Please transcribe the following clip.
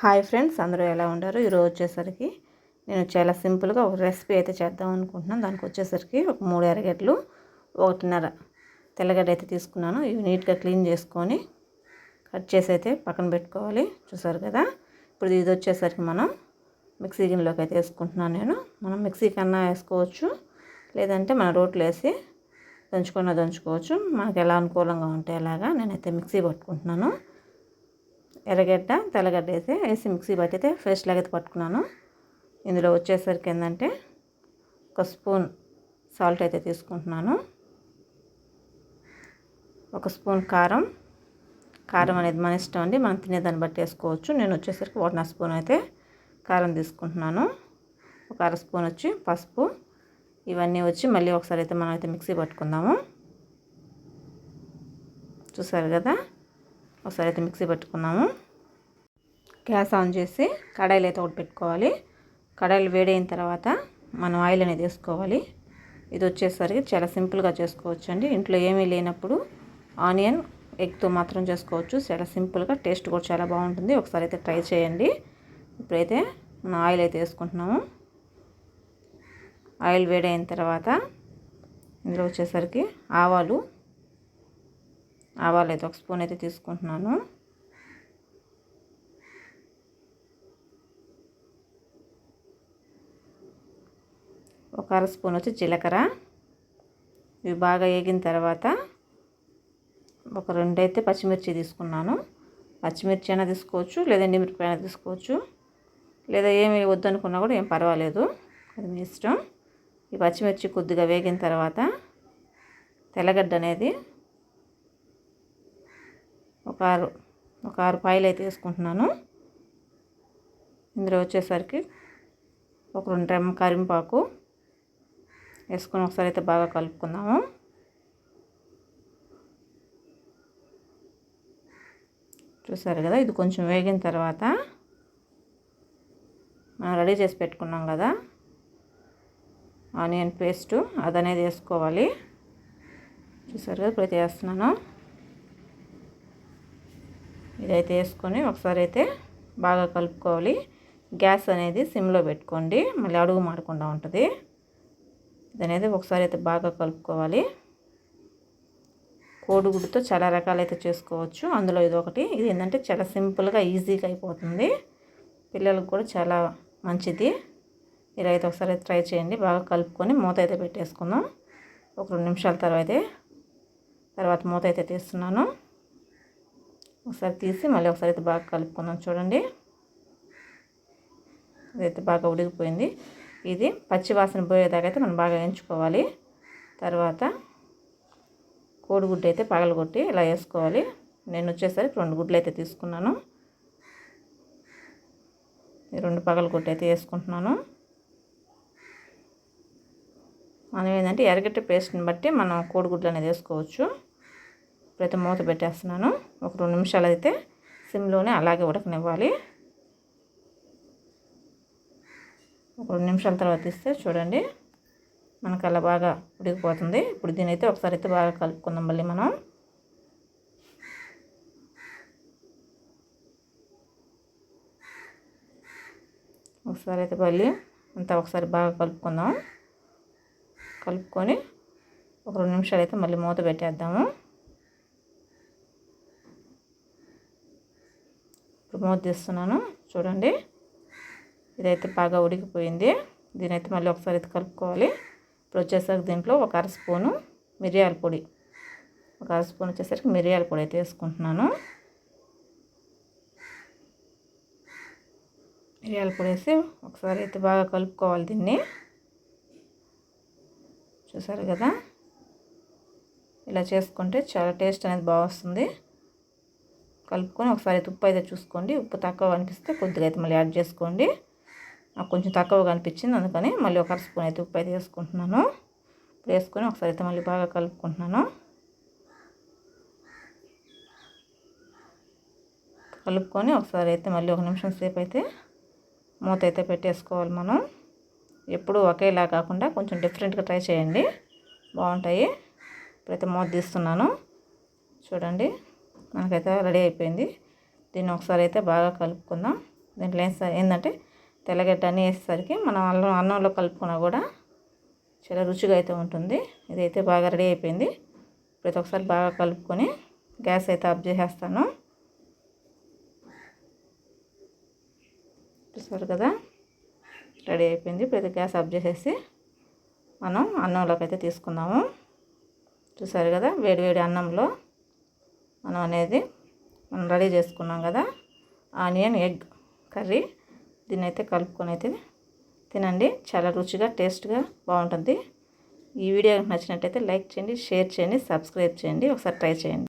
Hi friends అందరూ ఎలా ఉంటారు ఈరోజు వచ్చేసరికి నేను చాలా సింపుల్గా ఒక రెసిపీ అయితే చేద్దాం అనుకుంటున్నాను. దానికి వచ్చేసరికి ఒక మూడు ఎరగడ్లు ఒకటిన్నర తెల్లగడ్డ అయితే తీసుకున్నాను. ఇవి నీట్గా క్లీన్ చేసుకొని కట్ చేసి అయితే పక్కన పెట్టుకోవాలి. చూసారు కదా? ఇప్పుడు ఇది వచ్చేసరికి మనం మిక్సీ గిన్నెలోకి అయితే వేసుకుంటున్నాను నేను. మనం మిక్సీ కన్నా వేసుకోవచ్చు లేదంటే మన రోట్లో వేసి దంచుకున్న దంచుకోవచ్చు. మనకు ఎలా అనుకూలంగా ఉంటే అలాగా నేనైతే మిక్సీ పట్టుకుంటున్నాను. ఎర్రగడ్డ తెల్లగడ్డ అయితే వేసి మిక్సీ పట్టితే ఫ్రెష్ లాగా అయితే పట్టుకున్నాను. ఇందులో వచ్చేసరికి ఏంటంటే ఒక స్పూన్ సాల్ట్ అయితే తీసుకుంటున్నాను. ఒక స్పూన్ కారం. కారం అనేది మన ఇష్టం అండి. మనం తినేదాన్ని బట్టి వేసుకోవచ్చు. నేను వచ్చేసరికి ఒకటిన్నర స్పూన్ అయితే కారం తీసుకుంటున్నాను. ఒక అర స్పూన్ వచ్చి పసుపు. ఇవన్నీ వచ్చి మళ్ళీ ఒకసారి అయితే మనం అయితే మిక్సీ పట్టుకుందాము. చూసారు కదా? ఒకసారి అయితే మిక్సీ పెట్టుకున్నాము. గ్యాస్ ఆన్ చేసి కడాయిలు అయితే ఒకటి పెట్టుకోవాలి. కడాయిలు వేడైన తర్వాత మనం ఆయిల్ అనేది వేసుకోవాలి. ఇది వచ్చేసరికి చాలా సింపుల్గా చేసుకోవచ్చు అండి ఇంట్లో ఏమీ లేనప్పుడు ఆనియన్ ఎగ్తో మాత్రం చేసుకోవచ్చు. చాలా సింపుల్గా టేస్ట్ కూడా చాలా బాగుంటుంది. ఒకసారి అయితే ట్రై చేయండి. ఇప్పుడైతే మనం ఆయిల్ అయితే వేసుకుంటున్నాము. ఆయిల్ వేడైన తర్వాత ఇందులో వచ్చేసరికి ఆవాలు ఆవాలు అయితే ఒక స్పూన్ అయితే తీసుకుంటున్నాను. ఒక అర స్పూన్ వచ్చి జీలకర్ర. ఇవి బాగా వేగిన తర్వాత ఒక రెండు అయితే పచ్చిమిర్చి తీసుకున్నాను. పచ్చిమిర్చి అయినా తీసుకోవచ్చు లేదా ఎండిమిరపకాయ అయినా తీసుకోవచ్చు. లేదా ఏమి వద్దనుకున్నా కూడా ఏం పర్వాలేదు అది మీ ఇష్టం. ఈ పచ్చిమిర్చి కొద్దిగా వేగిన తర్వాత తెల్లగడ్డ అనేది ఒక ఆరు ఒక ఆరు పాయలు అయితే వేసుకుంటున్నాను. ఇందులో వచ్చేసరికి ఒక రెండు రెమ్మ కరింపాకు వేసుకొని ఒకసారి అయితే బాగా కలుపుకుందాము. చూసారు కదా ఇది కొంచెం వేగిన తర్వాత మనం రెడీ చేసి పెట్టుకున్నాం కదా ఆనియన్ పేస్టు అదనేది వేసుకోవాలి. చూసారు కదా ఇప్పుడు వేస్తున్నాను. ఇదైతే వేసుకొని ఒకసారి అయితే బాగా కలుపుకోవాలి. గ్యాస్ అనేది సిమ్లో పెట్టుకోండి. మళ్ళీ అడుగు మాడకుండా ఉంటుంది. ఇది అనేది ఒకసారి అయితే బాగా కలుపుకోవాలి. కోడిగుడ్డుతో చాలా రకాలైతే చేసుకోవచ్చు. అందులో ఇది ఒకటి. ఇది ఏంటంటే చాలా సింపుల్గా ఈజీగా అయిపోతుంది. పిల్లలకు కూడా చాలా మంచిది. ఇలా అయితే ఒకసారి ట్రై చేయండి. బాగా కలుపుకొని మూత అయితే పెట్టేసుకుందాం. ఒక రెండు నిమిషాల తర్వాత తర్వాత మూత అయితే తీస్తున్నాను. ఒకసారి తీసి మళ్ళీ ఒకసారి అయితే బాగా కలుపుకున్నాం చూడండి. ఇదైతే బాగా ఉడికిపోయింది. ఇది పచ్చి వాసన పోయేదాకా అయితే మనం బాగా వేయించుకోవాలి. తర్వాత కోడిగుడ్డు అయితే పగలగొట్టి ఇలా వేసుకోవాలి. నేను వచ్చేసరికి రెండు గుడ్లు అయితే తీసుకున్నాను. ఈ రెండు పగలగొట్టి అయితే వేసుకుంటున్నాను. మనం ఏంటంటే ఎరగట్ట పేస్ట్ని బట్టి మనం కోడిగుడ్లు అనేది వేసుకోవచ్చు. ఇప్పుడైతే మూత పెట్టేస్తున్నాను. ఒక రెండు నిమిషాలు అయితే సిమ్లోనే అలాగే ఉడకనివ్వాలి. ఒక రెండు నిమిషాల తర్వాత ఇస్తే చూడండి మనకు అలా బాగా ఉడికిపోతుంది. ఇప్పుడు దీని అయితే ఒకసారి అయితే బాగా కలుపుకుందాం మళ్ళీ మనం. ఒకసారి అయితే మళ్ళీ అంతా ఒకసారి బాగా కలుపుకుందాం. కలుపుకొని ఒక రెండు నిమిషాలు అయితే మళ్ళీ మూత పెట్టేద్దాము. మూత తీస్తున్నాను చూడండి. ఇదైతే బాగా ఉడికిపోయింది. దీనైతే మళ్ళీ ఒకసారి అయితే కలుపుకోవాలి. ఇప్పుడు వచ్చేసరికి దీంట్లో ఒక అర స్పూను మిరియాల పొడి. ఒక అర స్పూన్ వచ్చేసరికి మిరియాల పొడి అయితే వేసుకుంటున్నాను. మిరియాల పొడి వేసి ఒకసారి అయితే బాగా కలుపుకోవాలి దీన్ని. చూసారు కదా? ఇలా చేసుకుంటే చాలా టేస్ట్ అనేది బాగా వస్తుంది. కలుపుకొని ఒకసారి ఉప్పు అయితే చూసుకోండి. ఉప్పు తక్కువ అనిపిస్తే కొద్దిగా అయితే మళ్ళీ యాడ్ చేసుకోండి. నాకు కొంచెం తక్కువగా అనిపించింది అందుకని మళ్ళీ ఒక స్పూన్ అయితే ఉప్పు అయితే వేసుకుంటున్నాను. ఇప్పుడు వేసుకొని ఒకసారి అయితే మళ్ళీ బాగా కలుపుకుంటున్నాను. కలుపుకొని ఒకసారి అయితే మళ్ళీ ఒక నిమిషం సేపు అయితే మూత అయితే పెట్టేసుకోవాలి మనం. ఎప్పుడు ఒకేలా కాకుండా కొంచెం డిఫరెంట్గా ట్రై చేయండి. బాగుంటాయి. ఇప్పుడైతే మూత తీస్తున్నాను. చూడండి. మనకైతే రెడీ అయిపోయింది. దీన్ని ఒకసారి అయితే బాగా కలుపుకుందాం. దీంట్లో ఏంటంటే తెల్లగడ్డ అన్నీ వేసేసరికి మనం అల్లం అన్నంలో కలుపుకున్నా కూడా చాలా రుచిగా అయితే ఉంటుంది. ఇదైతే బాగా రెడీ అయిపోయింది. ప్రతి ఒకసారి బాగా కలుపుకొని గ్యాస్ అయితే ఆఫ్ చేసేస్తాను. చూసారు కదా? రెడీ అయిపోయింది. ప్రతి గ్యాస్ ఆఫ్ చేసేసి మనం అన్నంలోకి అయితే తీసుకుందాము. చూసారు కదా? వేడి వేడి అన్నంలో మనం అనేది మనం రెడీ చేసుకున్నాం కదా. ఆనియన్ ఎగ్ కర్రీ దీన్ని అయితే కలుపుకొని అయితే తినండి. చాలా రుచిగా టేస్ట్గా బాగుంటుంది. ఈ వీడియో నచ్చినట్టయితే లైక్ చేయండి షేర్ చేయండి సబ్స్క్రైబ్ చేయండి. ఒకసారి ట్రై చేయండి.